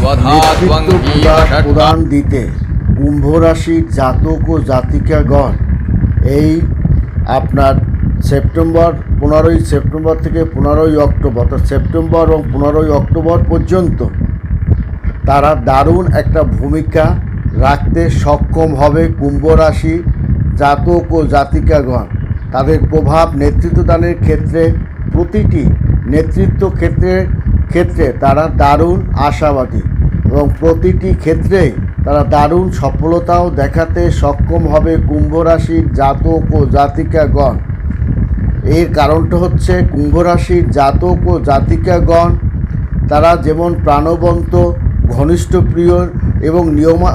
প্রদান- দিতে কুম্ভ রাশির জাতক ও জাতিকাগণ, এই আপনার সেপ্টেম্বর, পনেরোই সেপ্টেম্বর থেকে পনেরোই অক্টোবর, অর্থাৎ সেপ্টেম্বর এবং পনেরোই অক্টোবর পর্যন্ত তারা দারুণ একটা ভূমিকা রাখতে সক্ষম হবে কুম্ভ রাশি জাতক ও জাতিকাগণ। তাদের প্রভাব নেতৃত্বদানের ক্ষেত্রে, প্রতিটি নেতৃত্ব ক্ষেত্রে ক্ষেত্রে তারা দারুণ আশাবাদী এবং প্রতিটি ক্ষেত্রেই তারা দারুণ সফলতাও দেখাতে সক্ষম হবে কুম্ভ রাশির জাতক ও জাতিকাগণ। এর কারণটা হচ্ছে কুম্ভ রাশির জাতক ও জাতিকাগণ, তারা যেমন প্রাণবন্ত, ঘনিষ্ঠ প্রিয় এবং নিয়মা,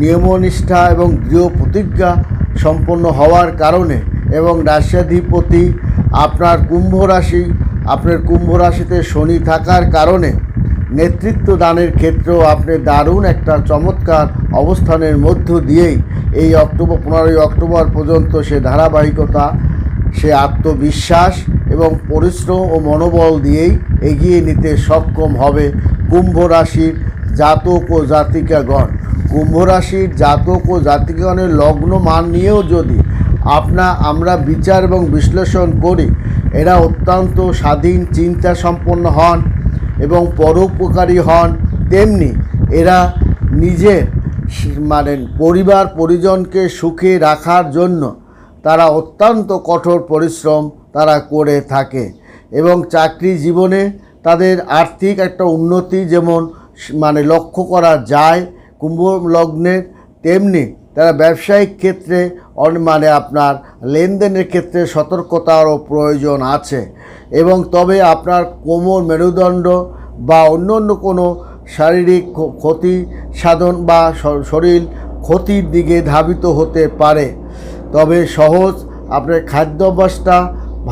নিয়মনিষ্ঠা এবং দৃঢ় প্রতিজ্ঞা সম্পন্ন হওয়ার কারণে এবং রাশিয়াধিপতি আপনার কুম্ভ রাশি আপনার কুম্ভ রাশিতে শনি থাকার কারণে নেতৃত্ব দানের ক্ষেত্রেও আপনি দারুণ একটা চমৎকার অবস্থানের মধ্য দিয়েই এই অক্টোবর, পনেরোই অক্টোবর পর্যন্ত সে ধারাবাহিকতা, সে আত্মবিশ্বাস এবং পরিশ্রম ও মনোবল দিয়েই এগিয়ে নিতে সক্ষম হবে কুম্ভ রাশির জাতক ও জাতিকাগণ। কুম্ভ রাশির জাতক ও জাতিকাগণের লগ্ন মান নিয়েও যদি আপনা আমরা বিচার এবং বিশ্লেষণ করি এরা অত্যন্ত স্বাধীন চিন্তা সম্পন্ন হন এবং পরোপকারী হন। তেমনি এরা নিজের মানে পরিবার, পরিজনকে সুখে রাখার জন্য তারা অত্যন্ত কঠোর পরিশ্রম তারা করে থাকে এবং চাকরি জীবনে তাদের আর্থিক একটা উন্নতি যেমন মানে লক্ষ্য করা যায় কুম্ভ লগ্নের, তেমনি তারা ব্যবসায়িক ক্ষেত্রে মানে আপনার লেনদেনের ক্ষেত্রে সতর্কতারও প্রয়োজন আছে এবং তবে আপনার কোমর মেরুদণ্ড বা অন্য অন্য কোনো শারীরিক ক্ষতি সাধন বা শরীর ক্ষতির দিকে ধাবিত হতে পারে। তবে সহজ আপনার খাদ্যাভ্যাসটা,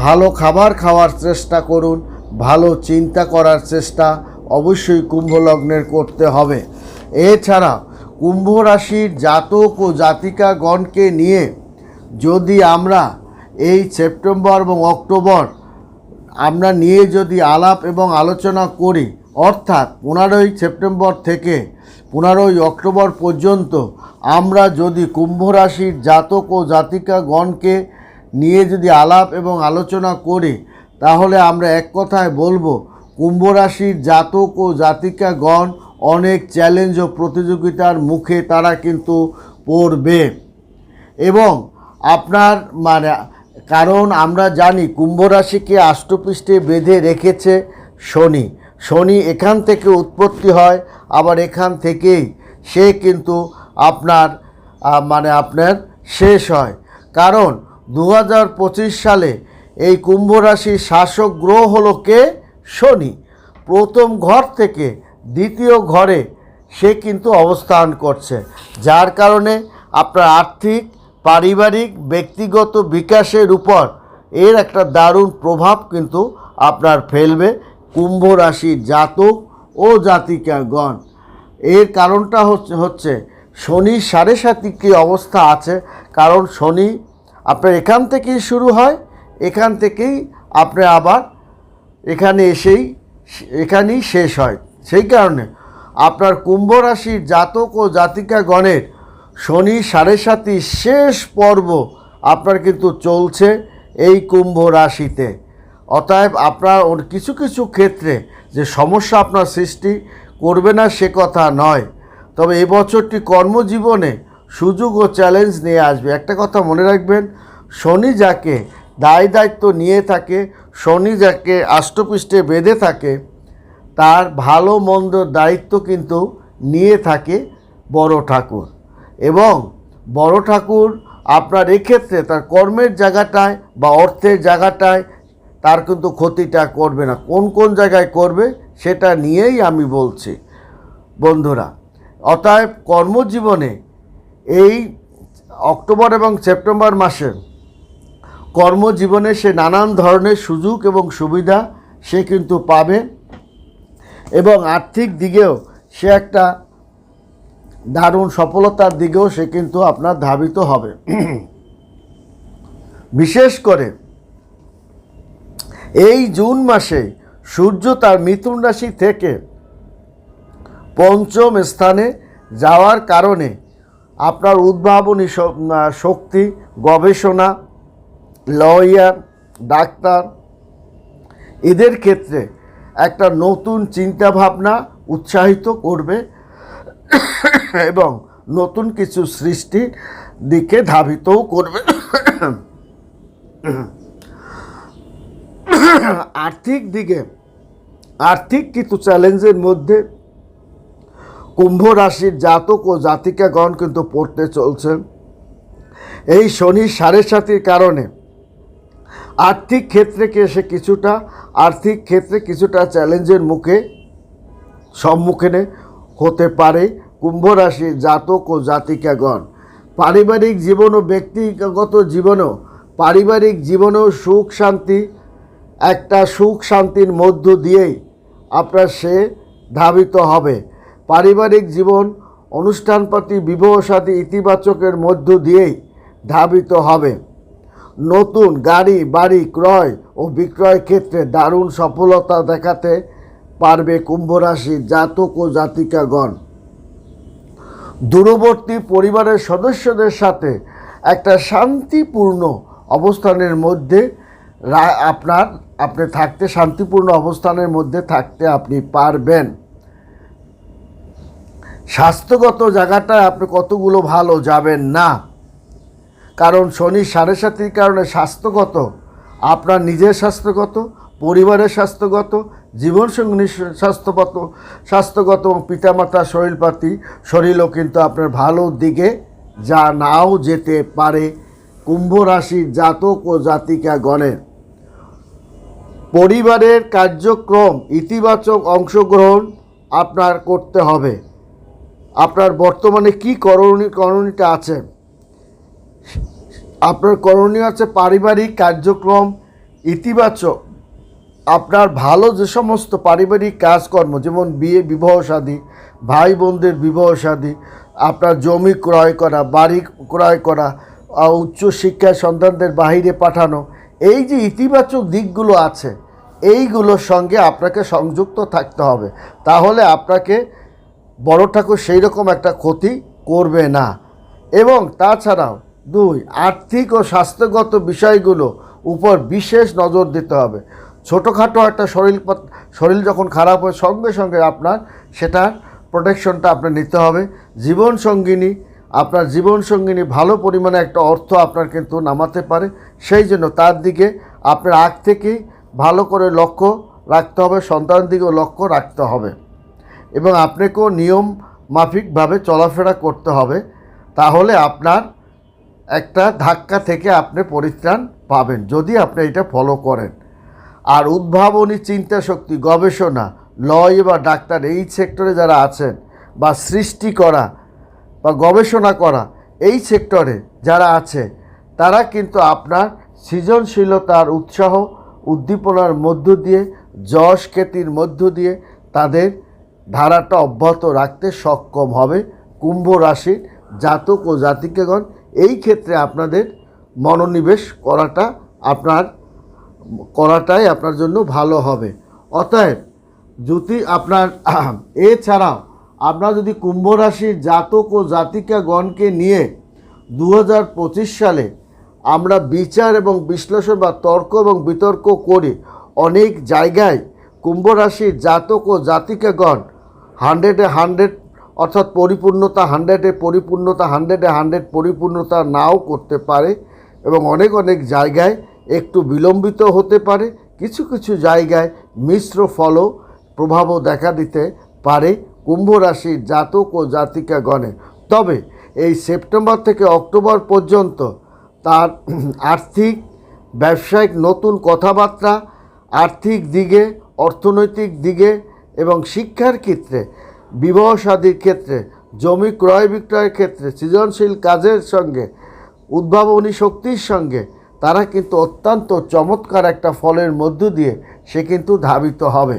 ভালো খাবার খাওয়ার চেষ্টা করুন, ভালো চিন্তা করার চেষ্টা অবশ্যই কুম্ভ লগ্নের করতে হবে। এছাড়া কুম্ভ রাশির জাতক ও জাতিকাগণকে নিয়ে যদি আমরা এই সেপ্টেম্বর এবং অক্টোবর আমরা নিয়ে যদি আলাপ এবং আলোচনা করি, অর্থাৎ পনেরোই সেপ্টেম্বর থেকে পনেরোই অক্টোবর পর্যন্ত আমরা যদি কুম্ভ রাশির জাতক ও জাতিকাগণকে নিয়ে যদি আলাপ এবং আলোচনা করি, তাহলে আমরা এক কথায় বলব, কুম্ভ রাশির জাতক ও জাতিকাগণ অনেক চ্যালেঞ্জ ও প্রতিযোগিতার মুখে তারা কিন্তু পড়বে। এবং আপনার মানে কারণ আমরা জানি কুম্ভ রাশিকে আষ্টপৃষ্ঠে বেঁধে রেখেছে শনি। শনি এখান থেকে উৎপত্তি হয়, আবার এখান থেকেই সে কিন্তু আপনার মানে আপনার শেষ হয়। কারণ দু হাজার পঁচিশ সালে এই কুম্ভ রাশির শাসক গ্রহ হলো কে? শনি। প্রথম ঘর থেকে দ্বিতীয় ঘরে সে কিন্তু অবস্থান করছে, যার কারণে আপনার আর্থিক, পারিবারিক, ব্যক্তিগত বিকাশের উপর এর একটা দারুণ প্রভাব কিন্তু আপনার ফেলবে কুম্ভ রাশির জাতক ও জাতিকাগণ। এর কারণটা হচ্ছে হচ্ছে শনির সাড়ে সাতিকী অবস্থা আছে, কারণ শনি আপনার এখান থেকেই শুরু হয়, এখান থেকেই আপনার আবার এখানে এসেই, এখানেই শেষ হয়। সেই কারণে আপনার কুম্ভ রাশির জাতক ও জাতিকাগণের শনি সাড়ে সাতি শেষ পর্ব আপনার কিন্তু চলছে এই কুম্ভ রাশিতে। অতএব আপনার ওর কিছু কিছু ক্ষেত্রে যে সমস্যা আপনার সৃষ্টি করবে না সে কথা নয়। তবে এই বছরটি কর্মজীবনে সুযোগ ও চ্যালেঞ্জ নিয়ে আসবে। একটা কথা মনে রাখবেন, শনি যাকে দায় দায়িত্ব নিয়ে থাকে, শনি যাকে আষ্টপৃষ্ঠে বেঁধে থাকে তার ভালো মন্দ দায়িত্ব কিন্তু নিয়ে থাকে বড় ঠাকুর। এবং বড় ঠাকুর আপনার এক্ষেত্রে তার কর্মের জায়গাটায় বা অর্থের জায়গাটায় তার কিন্তু ক্ষতিটা করবে না। কোন কোন জায়গায় করবে সেটা নিয়েই আমি বলছি। বন্ধুরা, অতএব কর্মজীবনে এই অক্টোবর এবং সেপ্টেম্বর মাসে কর্মজীবনে সে নানান ধরনের সুযোগ এবং সুবিধা সে কিন্তু পাবে। এবং আর্থিক দিকেও সে একটা দারুণ সফলতার দিকেও সে কিন্তু আপনার ধাবিত হবে। বিশেষ করে এই জুন মাসে সূর্য তার মিথুন রাশি থেকে পঞ্চম স্থানে যাওয়ার কারণে আপনার উদ্ভাবনী শক্তি, গবেষণা, লয়ার, ডাক্তার, এদের ক্ষেত্রে একটা নতুন চিন্তা ভাবনা উৎসাহিত করবে এবং নতুন কিছু সৃষ্টির দিকে ধাবিতও করবে। আর্থিক দিকে, আর্থিক কিছু চ্যালেঞ্জের মধ্যে কুম্ভ রাশির জাতক ও জাতিকাগণ কিন্তু পড়তে চলছে এই শনি সাড়ে সাতির কারণে আর্থিক ক্ষেত্রে কি এসে কিছুটা, আর্থিক ক্ষেত্রে কিছুটা চ্যালেঞ্জের মুখে, সম্মুখীনে হতে পারে কুম্ভ রাশির জাতক ও জাতিকাগণ। পারিবারিক জীবন ও ব্যক্তিগত জীবনেও, পারিবারিক জীবনেও সুখ শান্তি, একটা সুখ শান্তির মধ্য দিয়েই আপনার সে ধাবিত হবে। পারিবারিক জীবন, অনুষ্ঠানপাতি বিবাহ সাথী ইতিবাচকের মধ্য দিয়েই ধাবিত হবে। নতুন গাড়ি, বাড়ি, ক্রয় ও বিক্রয় ক্ষেত্রে দারুণ সফলতা দেখাতে পারবে কুম্ভ রাশির জাতক ও জাতিকাগণ। দূরবর্তী পরিবারের সদস্যদের সাথে একটা শান্তিপূর্ণ অবস্থানের মধ্যে আপনার, আপনি থাকতে, শান্তিপূর্ণ অবস্থানের মধ্যে থাকতে আপনি পারবেন। স্বাস্থ্যগত জায়গাটায় আপনি কতগুলো ভালো যাবেন না। কারণ শনি সাড়ে সাতির কারণে স্বাস্থ্যগত, আপনার নিজের স্বাস্থ্যগত, পরিবারের স্বাস্থ্যগত জীবনসঙ্গিনীর স্বাস্থ্যগত স্বাস্থ্যগত এবং পিতামাতার শরীরপাতি, শরীরও কিন্তু আপনার ভালো দিকে যা নাও যেতে পারে কুম্ভ রাশির জাতক ও জাতিকা গণের পরিবারের কার্যক্রম ইতিবাচক অংশগ্রহণ আপনার করতে হবে। আপনার বর্তমানে কী করণী, করণীটা আছে? আপনার করণীয় আছে পারিবারিক কার্যক্রম ইতিবাচক। আপনার ভালো যে সমস্ত পারিবারিক কাজকর্ম যেমন বিয়ে বিবাহ শাদী ভাই বোনদের বিবাহ শাদী আপনার জমি ক্রয় করা বাড়ি ক্রয় করা আহ, উচ্চ শিক্ষায় সন্তানদের বাহিরে পাঠানো এই যে ইতিবাচক দিকগুলো আছে এইগুলোর সঙ্গে আপনাকে সংযুক্ত থাকতে হবে। তাহলে আপনাকে বড় ঠাকুর সেই রকম একটা ক্ষতি করবে না। এবং তাছাড়াও দুই, আর্থিক ও স্বাস্থ্যগত বিষয়গুলো উপর বিশেষ নজর দিতে হবে। ছোটোখাটো একটা শরীর শরীর যখন খারাপ হয়, সঙ্গে সঙ্গে আপনার সেটার প্রোটেকশনটা আপনার নিতে হবে। জীবন সঙ্গিনী, আপনার জীবন সঙ্গিনী ভালো পরিমাণে একটা অর্থ আপনার কিন্তু নামাতে পারে। সেই জন্য তার দিকে আপনার আগ থেকেই ভালো করে লক্ষ্য রাখতে হবে সন্তান দিকেও লক্ষ্য রাখতে হবে। এবং আপনাকেও নিয়ম মাফিকভাবে চলাফেরা করতে হবে। তাহলে আপনার একটা ধাক্কা থেকে আপনি পরিত্রাণ পাবেন যদি আপনি এটা ফলো করেন। আর উদ্ভাবনী চিন্তা শক্তি গবেষণা, লয় বা ডাক্তার এই সেক্টরে যারা আছেন বা সৃষ্টি করা বা গবেষণা করা এই সেক্টরে যারা আছে, তারা কিন্তু আপনার সৃজনশীলতার উৎসাহ, উদ্দীপনার মধ্য দিয়ে, যশ খ্যাতির মধ্য দিয়ে তাদের ধারাটা অব্যাহত রাখতে সক্ষম হবে কুম্ভ রাশির জাতক ও জাতিকাগণ। এই ক্ষেত্রে আপনাদের মনোনিবেশ করাটা আপনার, করাটাই আপনার জন্য ভালো হবে। অতএব, যদি আপনার, এছাড়াও আপনার যদি কুম্ভ রাশির জাতক ও জাতিকাগণকে নিয়ে দু হাজার পঁচিশ সালে আমরা বিচার এবং বিশ্লেষণ বা তর্ক এবং বিতর্ক করি অনেক জায়গায় কুম্ভ রাশির জাতক ও জাতিকাগণ হান্ড্রেডে হান্ড্রেড অর্থাৎ পরিপূর্ণতা হান্ড্রেডে পরিপূর্ণতা হান্ড্রেডে হান্ড্রেড পরিপূর্ণতা নাও করতে পারে এবং অনেক অনেক জায়গায় একটু বিলম্বিত হতে পারে, কিছু কিছু জায়গায় মিশ্র ফলও প্রভাবও দেখা দিতে পারে কুম্ভ রাশির জাতক ও জাতিকাগণে। তবে এই সেপ্টেম্বর থেকে অক্টোবর পর্যন্ত তার আর্থিক, ব্যবসায়িক নতুন কথাবার্তা, আর্থিক দিকে, অর্থনৈতিক দিকে এবং শিক্ষার ক্ষেত্রে বিবাহ শাদীর ক্ষেত্রে, জমি ক্রয় বিক্রয়ের ক্ষেত্রে, সৃজনশীল কাজের সঙ্গে, উদ্ভাবনী শক্তির সঙ্গে, তারা কিন্তু অত্যন্ত চমৎকার একটা ফলের মধ্য দিয়ে সে কিন্তু ধাবিত হবে।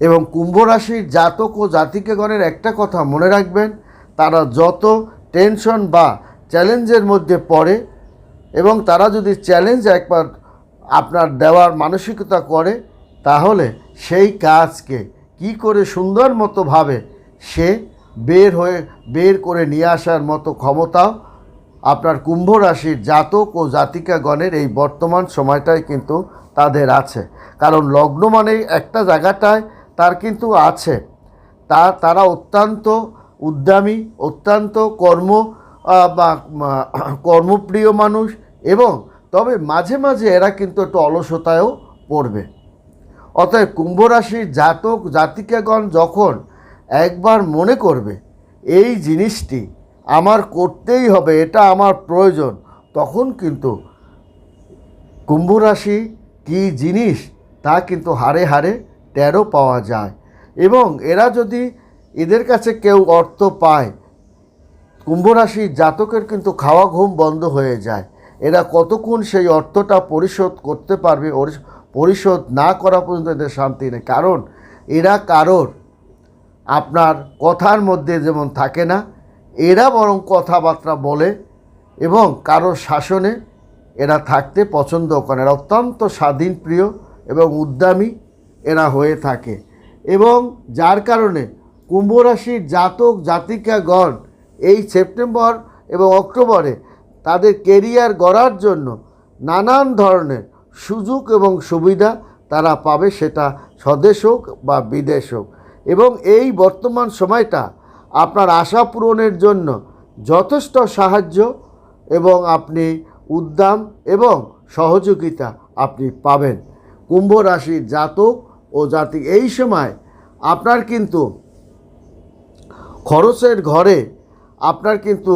এবং কুম্ভ রাশির জাতক ও জাতিকেগণের একটা কথা মনে রাখবেন, তারা যত টেনশন বা চ্যালেঞ্জের মধ্যে পড়ে এবং তারা যদি চ্যালেঞ্জ একবার আপনার দেওয়ার মানসিকতা করে, তাহলে সেই কাজকে কি করে সুন্দর মতোভাবে সে বের হয়ে, বের করে নিয়ে আসার মতো ক্ষমতাও আপনার কুম্ভ রাশির জাতক ও জাতিকাগণের এই বর্তমান সময়টাই কিন্তু তাদের আছে। কারণ লগ্ন মানে একটা জায়গাটায় তার কিন্তু আছে। তা, তারা অত্যন্ত উদ্যমী, অত্যন্ত কর্ম বা কর্মপ্রিয় মানুষ এবং তবে মাঝে মাঝে এরা কিন্তু একটু অলসতায়ও পড়বে। অতএব কুম্ভ রাশির জাতক জাতিকাগণ যখন একবার মনে করবে, এই জিনিসটি আমার করতেই হবে, এটা আমার প্রয়োজন, তখন কিন্তু কুম্ভ রাশি কী জিনিস তা কিন্তু হারে হারে টেরও পাওয়া যায়। এবং এরা যদি এদের কাছে কেউ অর্থ পায় কুম্ভ রাশির জাতকের কিন্তু খাওয়া ঘুম বন্ধ হয়ে যায়। এরা কতক্ষণ সেই অর্থটা পরিশোধ করতে পারবে পরিশোধ না করা পর্যন্ত এদের শান্তি নেই। কারণ এরা কারোর আপনার কথার মধ্যে যেমন থাকে না, এরা বরং কথাবার্তা বলে এবং কারোর শাসনে এরা থাকতে পছন্দ করে এরা অত্যন্ত স্বাধীন, প্রিয় এবং উদ্যমী এরা হয়ে থাকে এবং যার কারণে কুম্ভরাশির জাতক জাতিকাগণ এই সেপ্টেম্বর এবং অক্টোবরে তাদের কেরিয়ার গড়ার জন্য নানান ধরনের সুযোগ এবং সুবিধা তারা পাবে সেটা স্বদেশ হোক বা বিদেশ হোক। এবং এই বর্তমান সময়টা আপনার আশা পূরণের জন্য যথেষ্ট সাহায্য এবং আপনি উদ্যম এবং সহযোগিতা আপনি পাবেন। কুম্ভ রাশির জাতক ও জাতি এই সময় আপনার কিন্তু খরচের ঘরে আপনার কিন্তু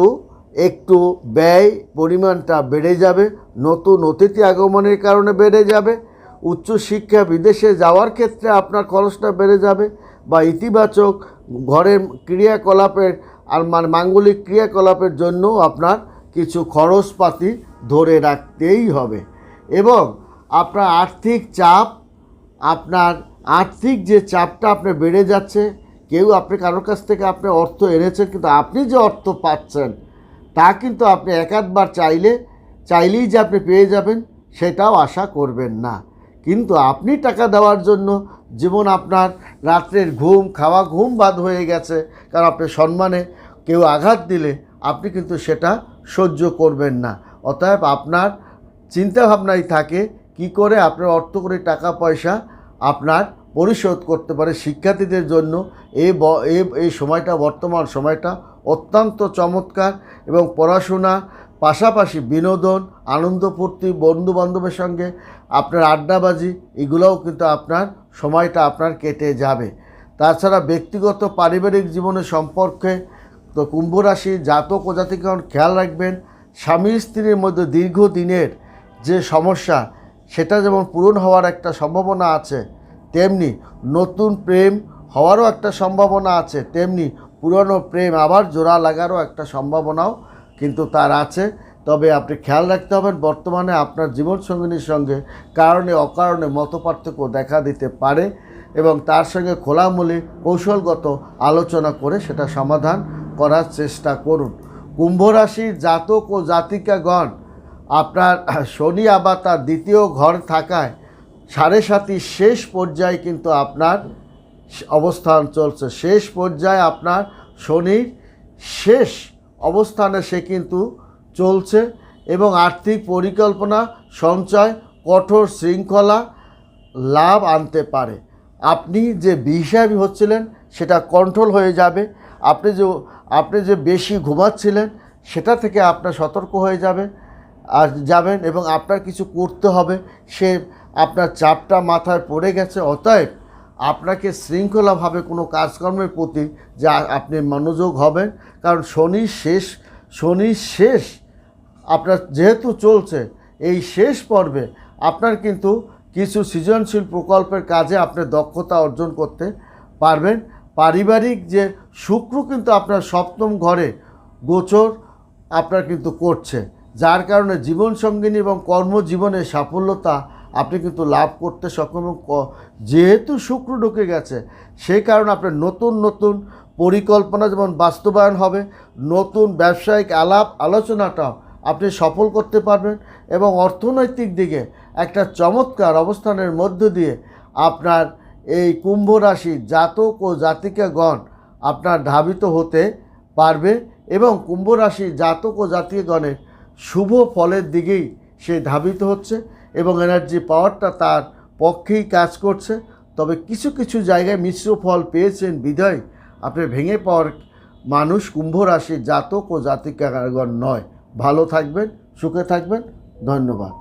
একটু ব্যয় পরিমাণটা বেড়ে যাবে, নতুন অতিথি আগমনের কারণে বেড়ে যাবে উচ্চশিক্ষা বিদেশে যাওয়ার ক্ষেত্রে আপনার খরচটা বেড়ে যাবে বা ইতিবাচক ঘরের ক্রিয়াকলাপের আর মানে মাঙ্গলিক ক্রিয়াকলাপের জন্য আপনার কিছু খরচপাতি ধরে রাখতেই হবে। এবং আপনার আর্থিক চাপ, আপনার আর্থিক যে চাপটা আপনার বেড়ে যাচ্ছে, কেউ আপনি কারোর কাছ থেকে আপনি অর্থ এনেছেন, কিন্তু আপনি যে অর্থ পাচ্ছেন তা কিন্তু আপনি একাধবার চাইলে, চাইলেই যে আপনি পেয়ে যাবেন, সেটাও আশা করবেন না। কিন্তু আপনি টাকা দেওয়ার জন্য যেমন আপনার রাত্রের ঘুম, খাওয়া, ঘুম বাদ হয়ে গেছে, কারণ আপনি সম্মানে কেউ আঘাত দিলে আপনি কিন্তু সেটা সহ্য করবেন না। অতএব আপনার চিন্তাভাবনাই থাকে, কি করে আপনার অর্থ করে টাকা, পয়সা আপনার পরিশোধ করতে পারে শিক্ষার্থীদের জন্য। এই সময়টা, বর্তমান সময়টা অত্যন্ত চমৎকার এবং পড়াশোনা, পাশাপাশি বিনোদন আনন্দ ফুর্তি বন্ধু বান্ধবের সঙ্গে আপনার আড্ডাবাজি, এগুলোও কিন্তু আপনার সময়টা আপনার কেটে যাবে। তাছাড়া ব্যক্তিগত পারিবারিক জীবনের সম্পর্কে তো কুম্ভ রাশি জাতক ও জাতিগণ খেয়াল রাখবেন, স্বামী স্ত্রীর মধ্যে দীর্ঘদিনের যে সমস্যা, সেটা যেমন পূরণ হওয়ার একটা সম্ভাবনা আছে, তেমনি নতুন প্রেম হওয়ারও একটা সম্ভাবনা আছে, তেমনি পুরনো প্রেম আবার জোড়া লাগারও একটা সম্ভাবনাও কিন্তু তার আছে। তবে আপনি খেয়াল রাখতে হবেন বর্তমানে আপনার জীবনসঙ্গিনীর সঙ্গে কারণে, অকারণে মতপার্থক্য দেখা দিতে পারে এবং তার সঙ্গে খোলামুলি, কৌশলগত আলোচনা করে সেটা সমাধান করার চেষ্টা করুন। কুম্ভ রাশির জাতক ও জাতিকাগণ, আপনার শনি আবার তার দ্বিতীয় ঘর থাকায় সাড়ে সাতির শেষ পর্যায়ে কিন্তু আপনার অবস্থান চলছে। শেষ পর্যায়ে আপনার শনির শেষ অবস্থানে সে কিন্তু চলছে এবং আর্থিক পরিকল্পনা, সঞ্চয়, কঠোর শৃঙ্খলা, লাভ আনতে পারে। আপনি যে বিষাবী হচ্ছিলেন, সেটা কন্ট্রোল হয়ে যাবে। আপনি যে আপনি যে বেশি ঘুমাচ্ছিলেন, সেটা থেকে আপনার সতর্ক হয়ে যাবে, আর যাবেন এবং আপনার কিছু করতে হবে। সে, আপনার চাপটা মাথায় পড়ে গেছে। অতএব আপনাকে শৃঙ্খলাভাবে কোনো কাজকর্মের প্রতি যে আপনি মনোযোগ হবেন, কারণ শনি শেষ শনি শেষ, আপনার যেহেতু চলছে, এই শেষ পর্বে আপনার কিন্তু কিছু সৃজনশীল প্রকল্পের কাজে আপনি দক্ষতা অর্জন করতে পারবেন। পারিবারিক যে শুক্র কিন্তু আপনার সপ্তম ঘরে গোচর আপনার কিন্তু করছে, যার কারণে জীবনসঙ্গিনী এবং কর্মজীবনে সাফল্যতা আপনি কিন্তু লাভ করতে সক্ষম এবং যেহেতু শুক্র ঢুকে গেছে, সেই কারণে আপনার নতুন নতুন পরিকল্পনা যেমন বাস্তবায়ন হবে, নতুন ব্যবসায়িক আলাপ আলোচনাটাও আপনি সফল করতে পারবেন এবং অর্থনৈতিক দিকে একটা চমৎকার অবস্থানের মধ্য দিয়ে আপনার এই কুম্ভ রাশির জাতক ও জাতিকাগণ আপনার ধাবিত হতে পারবে এবং কুম্ভ রাশির জাতক ও জাতিকাগণের শুভ ফলের দিকেই সে ধাবিত হচ্ছে। এবং এনার্জি পাওয়ারটা তার পক্ষেই কাজ করছে। তবে কিছু কিছু জায়গায় মিশ্র ফল পেয়েছেন বিধায়। আপনি ভেঙে পাওয়ার মানুষ কুম্ভ রাশির জাতক ও জাতিকাগণ নয়। ভালো থাকবেন, সুখে থাকবেন। ধন্যবাদ।